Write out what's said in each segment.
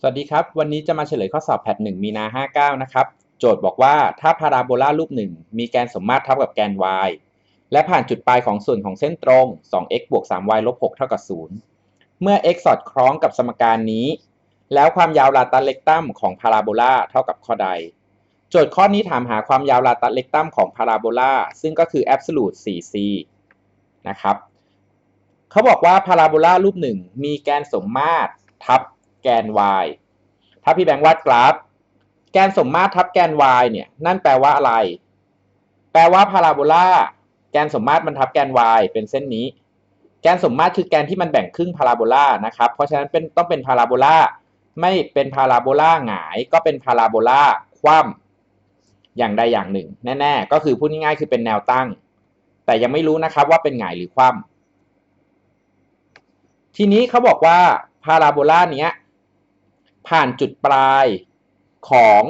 สวัสดีครับ วันนี้จะมาเฉลยข้อสอบแพท1มีนา 59 นะครับ โจทย์บอกว่าถ้าพาราโบลารูปหนึ่งมีแกนสมมาตรเท่ากับแกน y และผ่านจุดปลายของส่วนของเส้นตรง 2x บวก 3y ลบ 6 เท่ากับ 0 เมื่อ x สอดคล้องกับสมการนี้ แล้วความยาวลาตัสเล็กตัมของพาราโบลาเท่ากับข้อใด โจทย์ข้อนี้ถามหาความยาวลาตัสเล็กตัมของพาราโบลาซึ่งก็คือ absolute 4c นะครับเขาบอกว่าพาราโบลารูปหนึ่งมีแกนสมมาตรทับ แกน y ถ้าพี่แบงค์วาดกราฟ แกนสมมาตรทับแกน y เนี่ย นั่นแปลว่าอะไร แปลว่าพาราโบลาแกนสมมาตรมันทับแกน y เป็นเส้นนี้ แกนสมมาตรคือแกนที่มันแบ่งครึ่งพาราโบลานะครับ เพราะฉะนั้นเป็นต้องเป็นพาราโบลาไม่เป็นพาราโบลาหงาย ก็เป็นพาราโบลาคว่ำอย่างใดอย่างหนึ่ง แน่ๆ ก็คือพูดง่ายๆคือเป็นแนวตั้ง แต่ยังไม่รู้นะครับว่าเป็นหงายหรือคว่ำทีนี้เขาบอกว่าพาราโบลาเนี้ย ผ่านจุดปลายของ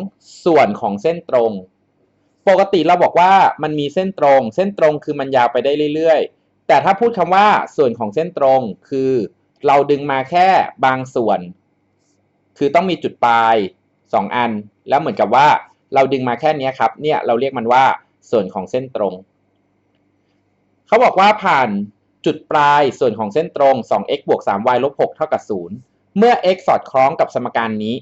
ส่วนของเส้นตรง ปกติเราบอกว่ามันมีเส้นตรง เส้นตรงคือมันยาวไปได้เรื่อยๆ แต่ถ้าพูดคำว่าส่วนของเส้นตรงคือ เราดึงมาแค่บางส่วน คือต้องมีจุดปลาย 2 อัน แล้วเหมือนกับว่าเราดึงมาแค่นี้ครับ เนี่ยเราเรียกมันว่าส่วนของเส้นตรง เขาบอกว่าผ่านจุดปลายส่วนของเส้นตรง 2x บวก 3y ลบ 6 เท่ากับ 0 เมื่อ x สอดคล้องกับสมการนี้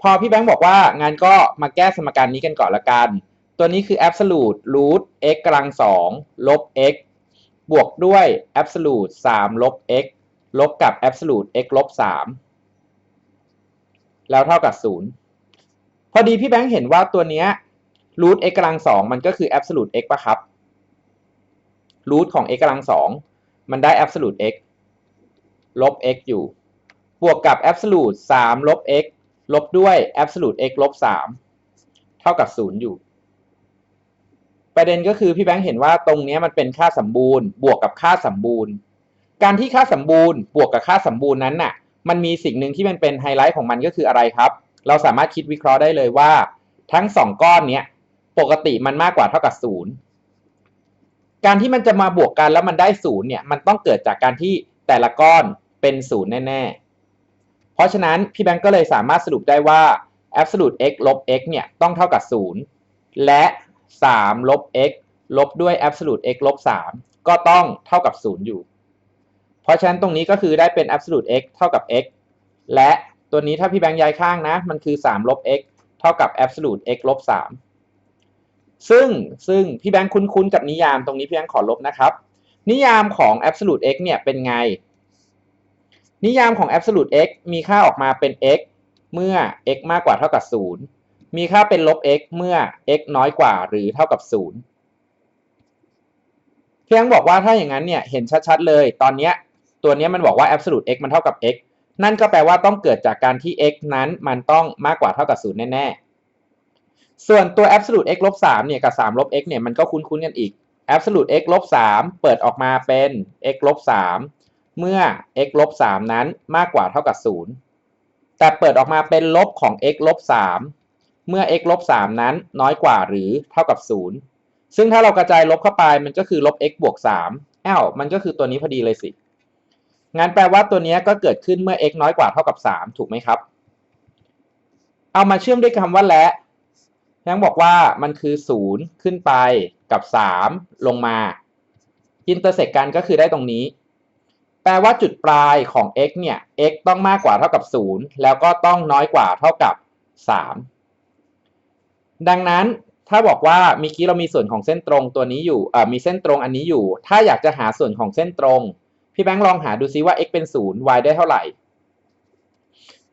พอพี่แบงค์บอกว่างั้นก็มาแก้สมการนี้กันก่อนละกัน ตัวนี้คือ absolute root x กำลัง2ลบ x บวกด้วย absolute 3 ลบ x ลบกับ absolute x ลบ 3 แล้วเท่ากับ 0 พอดีพี่แบงค์เห็นว่าตัวนี้ root x กำลัง2มันก็คือ absolute x ปะครับ root ของ x กำลัง2มันได้ absolute x ลบ x อยู่ บวกกับ absolute 3 ลบ x ลบด้วย absolute x ลบ 3 เท่ากับ 0 อยู่ ประเด็นก็คือพี่แบงค์เห็นว่าตรงนี้มันเป็นค่าสมบูรณ์ บวกกับค่าสมบูรณ์ การที่ค่าสมบูรณ์ บวกกับค่าสมบูรณ์นั้นน่ะ มันมีสิ่งหนึ่งที่มันเป็นไฮไลท์ของมันก็คืออะไรครับ เราสามารถคิดวิเคราะห์ได้เลยว่า ทั้ง 2 ก้อนนี้ปกติมันมากกว่าเท่ากับ 0 การที่มันจะมาบวกกันแล้วมันได้ 0เนี่ย มันต้องเกิดจากการที่แต่ละก้อนเป็น 0 แน่ ๆ เพราะฉะนั้นพี่แบงก์ก็เลยสามารถสรุปได้ว่า absolute x ลบ x เนี่ยต้องเท่ากับ 0 และ 3 ลบ x ลบด้วย absolute x ลบ 3 ก็ต้องเท่ากับ 0 อยู่ เพราะฉะนั้นตรงนี้ก็คือได้เป็น absolute x เท่ากับ x และตัวนี้ถ้าพี่แบงค์ย้ายข้างนะ มันคือ 3 ลบ x เท่ากับ absolute x ลบ 3 ซึ่งซึ่งพี่แบงค์คุ้นๆกับนิยามตรงนี้พี่แบงค์ขอลบนะครับ นิยามของ absolute x เนี่ยเป็นไง นิยามของ absolute x มีค่าออกมาเป็น x เมื่อ x มากกว่าเท่ากับ 0 มีค่าเป็นลบ x เมื่อ x น้อยกว่าหรือเท่ากับ 0 เพียงบอกว่าถ้าอย่างนั้นเนี่ยเห็นชัดๆเลย ตอนนี้ตัวนี้มันบอกว่า absolute x มันเท่ากับ x นั่นก็แปลว่าต้องเกิดจากการที่ x นั้นมันต้องมากกว่าเท่ากับ 0 แน่ๆ ส่วนตัว absolute x ลบ3เนี่ยกับ 3 ลบ x เนี่ยมันก็คุ้นๆกันอีก absolute x ลบ3เปิดออกมาเป็น x ลบ3 เมื่อ x ลบ3นั้นมากกว่าเท่ากับ 0 แต่เปิดออกมาเป็นลบของ x ลบ3เมื่อ x ลบ3นั้นน้อยกว่าหรือเท่ากับ 0 ซึ่งถ้าเรากระจายลบเข้าไปมันก็คือลบ x บวก3อ้าวมันก็คือตัวนี้พอดีเลยสิ งั้นแปลว่าตัวนี้ก็เกิดขึ้นเมื่อ x น้อยกว่าเท่ากับ 3 ถูกไหมครับ เอามาเชื่อมด้วยคำว่าและยังบอกว่ามันคือ 0 ขึ้นไปกับ 3 ลงมา อินเตอร์เซกกันก็คือได้ตรงนี้ แปลว่าจุดปลายของ x เนี่ย x ต้องมากกว่าเท่ากับ 0 แล้วก็ต้องน้อยกว่าเท่ากับ 3 ดังนั้นถ้าบอกว่าเมื่อกี้เรามีส่วนของเส้นตรงตัวนี้อยู่มีเส้นตรงอันนี้อยู่ ถ้าอยากจะหาส่วนของเส้นตรง พี่แบงค์ลองหาดูซิว่า x เป็น 0 y ได้เท่าไหร่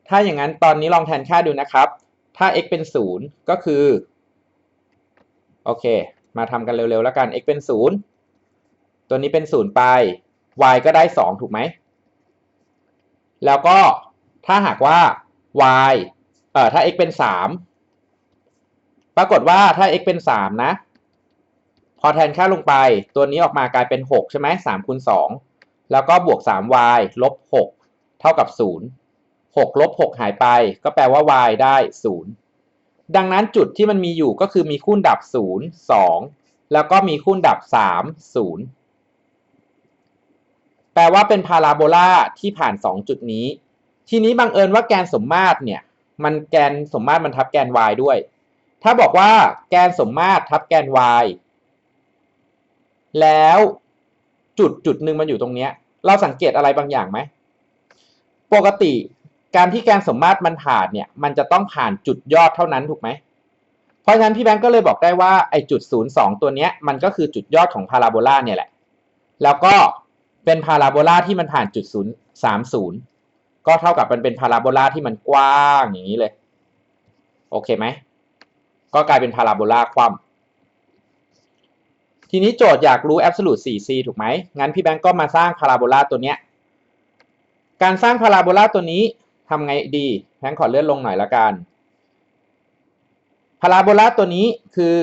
ถ้าอย่างนั้นตอนนี้ลองแทนค่าดูนะครับ ถ้า x เป็น 0 ก็คือ โอเค มาทำกันเร็วๆแล้วกัน x เป็น 0 ตัวนี้เป็น 0 ไป y ก็ได้ 2 ถูกไหม แล้วก็ถ้าหากว่า y เอ่อถ้า x เป็น 3 ปรากฏว่าถ้า x เป็น 3 นะ พอแทนค่าลงไป ตัวนี้ออกมากลายเป็น 6 ใช่ไหม3คูณ2แล้วก็บวก 3y ลบ 6 เท่ากับ 0 6 ลบ 6 หายไป ก็แปลว่า y ได้ 0 ดังนั้นจุดที่มันมีอยู่ก็คือมีคูณดับ 0 2 แล้วก็มีคูณดับ 3 0 แปลว่าเป็นพาราโบลาที่ผ่าน 2 จุดนี้ ทีนี้บังเอิญว่าแกนสมมาตรเนี่ย มันแกนสมมาตรมันทับแกน y ด้วย ถ้าบอกว่าแกนสมมาตรทับแกน y แล้วจุดจุดหนึ่งมันอยู่ตรงเนี้ย เราสังเกตอะไรบางอย่างไหม ปกติการที่แกนสมมาตรมันผ่านเนี่ย มันจะต้องผ่านจุดยอดเท่านั้นถูกไหม เพราะฉะนั้นพี่แบงก์ก็เลยบอกได้ว่าไอ้จุดศูนย์สองตัวเนี้ยมันก็คือจุดยอดของพาราโบลาเนี่ยแหละ แล้วก็ เป็นพาราโบลาที่มันผ่านจุดศูนย์สามศูนย์ก็เท่ากับมันเป็นพาราโบลาที่มันกว้างอย่างนี้เลย โอเคไหม ก็กลายเป็นพาราโบลาคว่ำทีนี้โจทย์อยากรู้ absolute 4c ถูกไหม งั้นพี่แบงก์ก็มาสร้างพาราโบลาตัวเนี้ย การสร้างพาราโบลาตัวนี้ทำไงดี แบงก์ขอเลื่อนลงหน่อยละกัน พาราโบลาตัวนี้คือ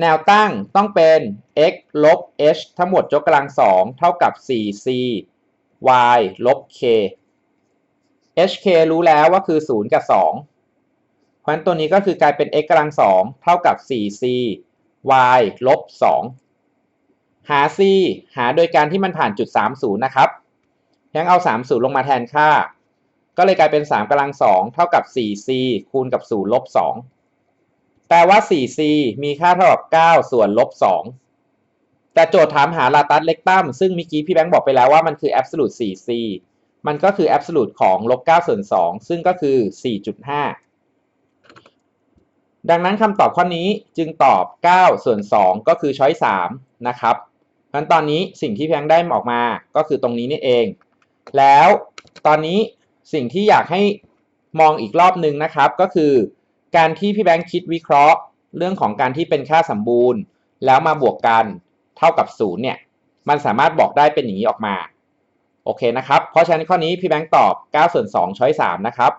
แนวตั้งต้องเป็น x ลบ h ทั้งหมดยกกำลังสองเท่ากับ 4c y ลบ k hk รู้แล้วว่าคือ 0 กับ 2 เพราะฉะนั้นตัวนี้ก็คือกลายเป็น x กำลังสองเท่ากับ 4c y ลบ 2 หา c หาโดยการที่มันผ่านจุด 30 นะครับยังเอา 30 ลงมาแทนค่า ก็เลยกลายเป็น 3กำลังสองเท่ากับ 4c คูณกับ 0 ลบ 2 แปลว่า 4c มีค่าเท่ากับ 9 ส่วนลบ 2 แต่โจทย์ถามหาลาตัสเล็กตัมซึ่งเมื่อกี้พี่แบงค์บอกไปแล้วว่ามันคือ absolute 4c มันก็คือ absolute ของลบ 9 ส่วน 2 ซึ่งก็คือ 4.5 ดังนั้นคำตอบข้อนี้จึงตอบ 9 ส่วน 2 ก็คือช้อย 3 นะครับเพราะนั้นตอนนี้สิ่งที่พี่แบงค์ได้ออกมาก็คือตรงนี้นี่เอง แล้วตอนนี้สิ่งที่อยากให้มองอีกรอบหนึ่งนะครับก็คือ การที่พี่แบงค์คิดวิเคราะห์ เรื่องของการที่เป็นค่าสมบูรณ์ แล้วมาบวกกันเท่ากับศูนย์เนี่ยมันสามารถบอกได้เป็นอย่างนี้ออกมา โอเคนะครับ เพราะฉะนั้นข้อนี้พี่แบงค์ตอบ9ส่วน2ช้อย3นะครับ